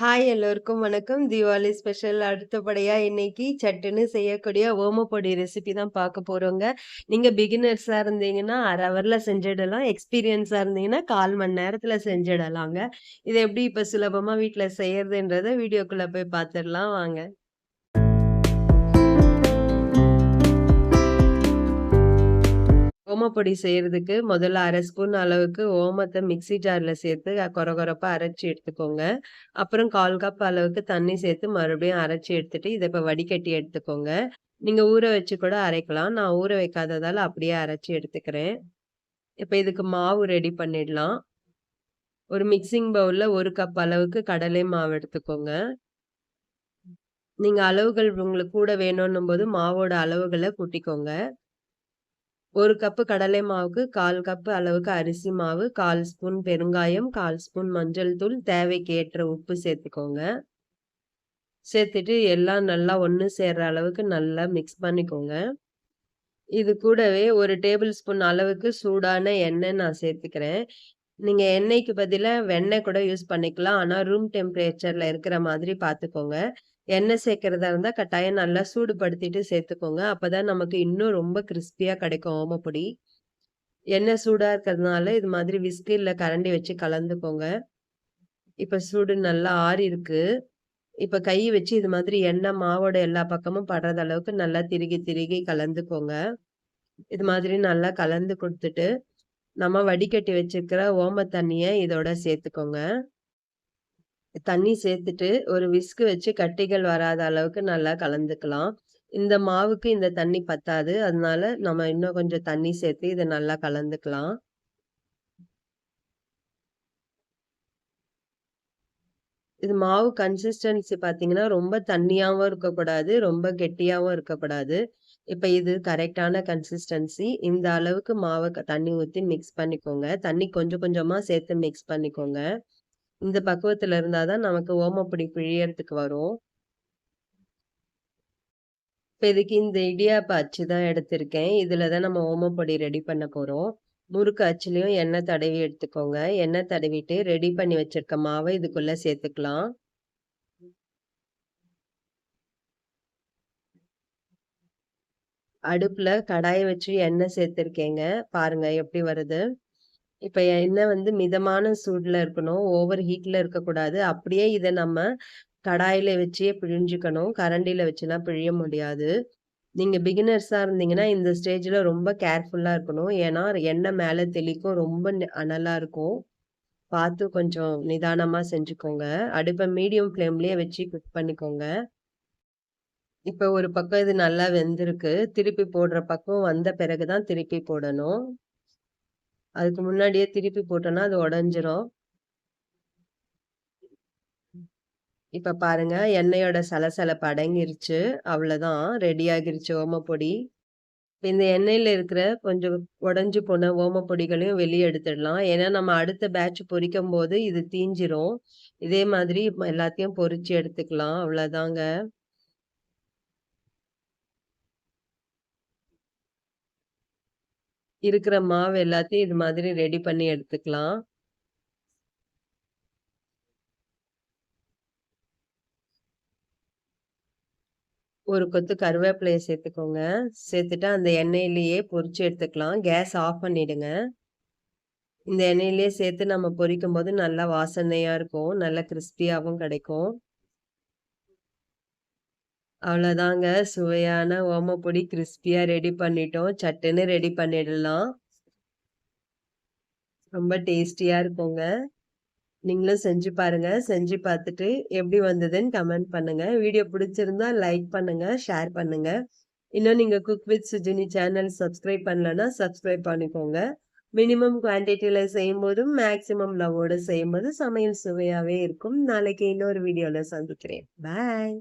Hi எல்லோருக்கும் வணக்கம். Deepavali special அடுத்தபடியாக இன்னைக்கு சட்டுன்னு செய்யக்கூடிய ஓமப்பொடி ரெசிபி தான் பார்க்க போகிறோங்க நீங்கள் பிகினர்ஸாக இருந்தீங்கன்னா, அரை ஹவரில் செஞ்சிடலாம். எக்ஸ்பீரியன்ஸாக இருந்தீங்கன்னா, 1/4 மணி நேரத்தில் செஞ்சிடலாங்க. இதை எப்படி இப்போ சுலபமாக வீட்டில் செய்யறதுன்றத வீடியோக்குள்ளே போய் பார்த்துடலாம் வாங்க. ஓமப்பொடி செய்கிறதுக்கு முதல்ல அரை ஸ்பூன் அளவுக்கு ஓமத்தை மிக்ஸி ஜாரில் சேர்த்து கொர அரைச்சி எடுத்துக்கோங்க. அப்புறம் 1/4 கப் அளவுக்கு தண்ணி சேர்த்து மறுபடியும் அரைச்சி எடுத்துட்டு, இதை இப்போ வடிகட்டி எடுத்துக்கோங்க. நீங்கள் ஊற வச்சு கூட அரைக்கலாம். நான் ஊற வைக்காததால் அப்படியே அரைச்சி எடுத்துக்கிறேன். இப்போ இதுக்கு மாவு ரெடி பண்ணிடலாம். ஒரு மிக்ஸிங் பவுலில் ஒரு கப் அளவுக்கு கடலை மாவு எடுத்துக்கோங்க. நீங்கள் அளவுகள் உங்களுக்கு கூட வேணும்னும்போது மாவோட அளவுகளை கூட்டிக்கோங்க. ஒரு கப்பு கடலை மாவுக்கு கால் கப்பு அளவுக்கு அரிசி மாவு, 1/4 ஸ்பூன் பெருங்காயம், 1/4 ஸ்பூன் மஞ்சள் தூள், தேவைக்கு ஏற்ற உப்பு சேர்த்துக்கோங்க. சேர்த்துட்டு எல்லாம் நல்லா ஒன்று சேர்ற அளவுக்கு நல்லா மிக்ஸ் பண்ணிக்கோங்க. இது கூடவே ஒரு டேபிள் ஸ்பூன் அளவுக்கு சூடான எண்ணெய் நான் சேர்த்துக்கிறேன். நீங்கள் எண்ணெய்க்கு பதிலாக வெண்ணெய் கூட யூஸ் பண்ணிக்கலாம். ஆனால் ரூம் டெம்பரேச்சரில் இருக்கிற மாதிரி பார்த்துக்கோங்க. எண்ணெய் சேர்க்கறதா இருந்தால் கட்டாயம் நல்லா சூடுபடுத்திட்டு சேர்த்துக்கோங்க. அப்போ தான் நமக்கு இன்னும் ரொம்ப கிறிஸ்பியாக கிடைக்கும் ஓமப்பொடி. எண்ணெய் சூடாக இருக்கிறதுனால இது மாதிரி விஸ்கு இல்லை கரண்டி வச்சு கலந்துக்கோங்க. இப்போ சூடு நல்லா ஆறிருக்கு. இப்போ கை வச்சு இது மாதிரி எண்ணெய் மாவோட எல்லா பக்கமும் படுறது அளவுக்கு நல்லா திருகி திருகி கலந்துக்கோங்க. இது மாதிரி நல்லா கலந்து கொடுத்துட்டு நம்ம வடிகட்டி வச்சிருக்கிற ஓம தண்ணியை இதோட சேர்த்துக்கோங்க. தண்ணி சேர்த்துட்டு ஒரு விஸ்கு வச்சு கட்டிகள் வராத அளவுக்கு நல்லா கலந்துக்கலாம். இந்த மாவுக்கு இந்த தண்ணி பத்தாது. அதனால நம்ம இன்னும் கொஞ்சம் தண்ணி சேர்த்து இதை நல்லா கலந்துக்கலாம். இது மாவு கன்சிஸ்டன்சி பார்த்தீங்கன்னா, ரொம்ப தண்ணியாவும் இருக்கக்கூடாது. ரொம்ப கெட்டியாவும் இருக்கக்கூடாது. இப்போ இது கரெக்டான கன்சிஸ்டன்சி. இந்த அளவுக்கு மாவை தண்ணி ஊற்றி மிக்ஸ் பண்ணிக்கோங்க. தண்ணி கொஞ்சம் கொஞ்சமா சேர்த்து மிக்ஸ் பண்ணிக்கோங்க. இந்த பக்குவத்துல இருந்தாதான் நமக்கு ஓமப்பொடி பிழியறதுக்கு வரும். இப்ப இதுக்கு இந்த இடியாப்ப அச்சு தான் எடுத்திருக்கேன். இதுல தான் நம்ம ஓமப்பொடி ரெடி பண்ண போறோம். முறுக்கு அச்சுலயும் எண்ணெய் தடவி எடுத்துக்கோங்க. எண்ணெய் தடவிட்டு ரெடி பண்ணி வச்சிருக்க மாவை இதுக்குள்ள சேர்த்துக்கலாம். அடுப்புல கடாயை வச்சு எண்ணெய் சேர்த்துருக்கேங்க. பாருங்க எப்படி வருது. இப்ப எண்ணெய் வந்து மிதமான சூடுல இருக்கணும். ஓவர் ஹீட்ல இருக்கக்கூடாது. அப்படியே இத நம்ம கடாயில வச்சே பிழிஞ்சுக்கணும். கரண்டில வச்சுலாம் பிழிய முடியாது. நீங்க பிகினர்ஸா இருந்தீங்கன்னா, இந்த ஸ்டேஜ்ல ரொம்ப கேர்ஃபுல்லா இருக்கணும். ஏன்னா எண்ணெய் மேல தெளிக்கும். ரொம்ப அனலா இருக்கும். பார்த்து கொஞ்சம் நிதானமா செஞ்சுக்கோங்க. அடுப்ப மீடியம் ஃப்ளேம்லயே வச்சு குக் பண்ணிக்கோங்க. இப்ப ஒரு பக்கம் இது நல்லா வெந்திருக்கு. திருப்பி போடுற பக்கம் வந்த பிறகு தான் திருப்பி போடணும். அதுக்கு முன்னாடியே திருப்பி போட்டோம்னா அது உடஞ்சிரும் இப்ப பாருங்க எண்ணெயோட சலசலப்பு அடங்கிருச்சு. அவ்வளவுதான் ரெடி ஆகிருச்சு ஓமப்பொடி. இந்த எண்ணெயில இருக்கிற கொஞ்சம் உடஞ்சி போன ஓமப்பொடிகளையும் வெளியே எடுத்துடலாம். ஏன்னா நம்ம அடுத்த பேட்ச் பொரிக்கும்போது இது தீஞ்சிரும். இதே மாதிரி எல்லாத்தையும் பொரிச்சு எடுத்துக்கலாம். அவ்வளதாங்க. இருக்கிற மாவு எல்லாத்தையும் இது மாதிரி ரெடி பண்ணி எடுத்துக்கலாம். ஒரு கொத்து கருவேப்பிலையை சேர்த்துக்கோங்க. சேர்த்துட்டு அந்த எண்ணெயிலேயே பொரிச்சு எடுத்துக்கலாம். கேஸ் ஆஃப் பண்ணிடுங்க. இந்த எண்ணெயிலேயே சேர்த்து நம்ம பொரிக்கும்போது நல்லா வாசனையாக இருக்கும். நல்லா கிறிஸ்பியாகவும் கிடைக்கும். அவ்வளோதாங்க. சுவையான ஓமப்பொடி கிறிஸ்பியாக ரெடி பண்ணிட்டோம். சட்டுன்னு ரெடி பண்ணிடலாம். ரொம்ப டேஸ்டியாக இருக்குங்க. நீங்களும் செஞ்சு பாருங்க. செஞ்சு பார்த்துட்டு எப்படி வந்ததுன்னு கமெண்ட் பண்ணுங்க. வீடியோ பிடிச்சிருந்தா லைக் பண்ணுங்க, ஷேர் பண்ணுங்க. இன்னும் நீங்க cook with Sujini channel subscribe பண்ணலன்னா சப்ஸ்கிரைப் பண்ணிக்கோங்க. மினிமம் குவான்டிட்டில செய்யும்போதும், மேக்ஸிமம் லவ்வோட செய்யும்போது சமையல் சுவையாவே இருக்கும். நாளைக்கு இன்னொரு வீடியோல சந்திக்கிறேன். பாய்.